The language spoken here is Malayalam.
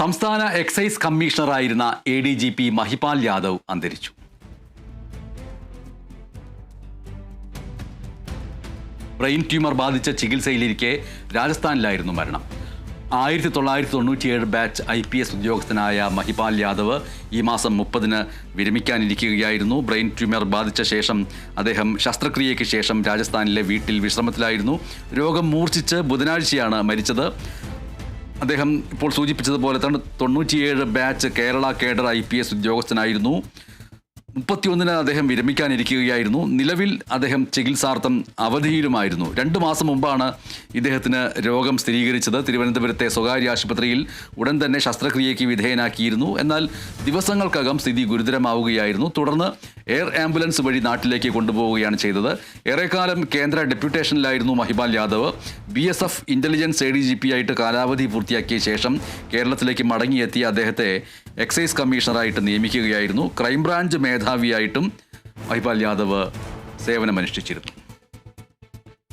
സംസ്ഥാന excise കമ്മീഷണറായിരുന്ന A D G P Mahipal Yadav അന്തരിച്ചു. ബ്രെയിൻ ട്യൂമർ ബാധിച്ച ചികിത്സയിലിരിക്കെ രാജസ്ഥാനിലായിരുന്നു മരണം. ആയിരത്തി തൊള്ളായിരത്തി തൊണ്ണൂറ്റിയേഴ് ബാച്ച് ഐ പി എസ് ഉദ്യോഗസ്ഥനായ മഹിപാൽ യാദവ് ഈ മാസം മുപ്പതിന് വിരമിക്കാനിരിക്കുകയായിരുന്നു. ബ്രെയിൻ ട്യൂമർ ബാധിച്ച ശേഷം അദ്ദേഹം ശസ്ത്രക്രിയയ്ക്ക് ശേഷം രാജസ്ഥാനിലെ വീട്ടിൽ വിശ്രമത്തിലായിരുന്നു. രോഗം മൂർച്ഛിച്ച് ബുധനാഴ്ചയാണ് മരിച്ചത്. അദ്ദേഹം ഇപ്പോൾ സൂചിപ്പിച്ചതുപോലെ തന്നെ തൊണ്ണൂറ്റിയേഴ് batch Kerala cadre I P S ഉദ്യോഗസ്ഥനായിരുന്നു. മുപ്പത്തിയൊന്നിന് അദ്ദേഹം വിരമിക്കാനിരിക്കുകയായിരുന്നു. നിലവിൽ അദ്ദേഹം ചികിത്സാർത്ഥം അവധിയിലുമായിരുന്നു. രണ്ട് മാസം മുമ്പാണ് ഇദ്ദേഹത്തിന് രോഗം സ്ഥിരീകരിച്ചത്. തിരുവനന്തപുരത്തെ സ്വകാര്യ ആശുപത്രിയിൽ ഉടൻ തന്നെ ശസ്ത്രക്രിയയ്ക്ക് വിധേയനാക്കിയിരുന്നു. എന്നാൽ ദിവസങ്ങൾക്കകം സ്ഥിതി ഗുരുതരമാവുകയായിരുന്നു. തുടർന്ന് എയർ ആംബുലൻസ് വഴി നാട്ടിലേക്ക് കൊണ്ടുപോവുകയാണ് ചെയ്തത്. ഏറെക്കാലം കേന്ദ്ര ഡെപ്യൂട്ടേഷനിലായിരുന്നു Mahipal Yadav. B S F intelligence A D G P ആയിട്ട് കാലാവധി പൂർത്തിയാക്കിയ ശേഷം കേരളത്തിലേക്ക് മടങ്ങിയെത്തിയ അദ്ദേഹത്തെ എക്സൈസ് കമ്മീഷണറായിട്ട് നിയമിക്കുകയായിരുന്നു. ക്രൈംബ്രാഞ്ച് മേധാവിയായിട്ടും മഹിബാൽ യാദവ് സേവനമനുഷ്ഠിച്ചിരുന്നു.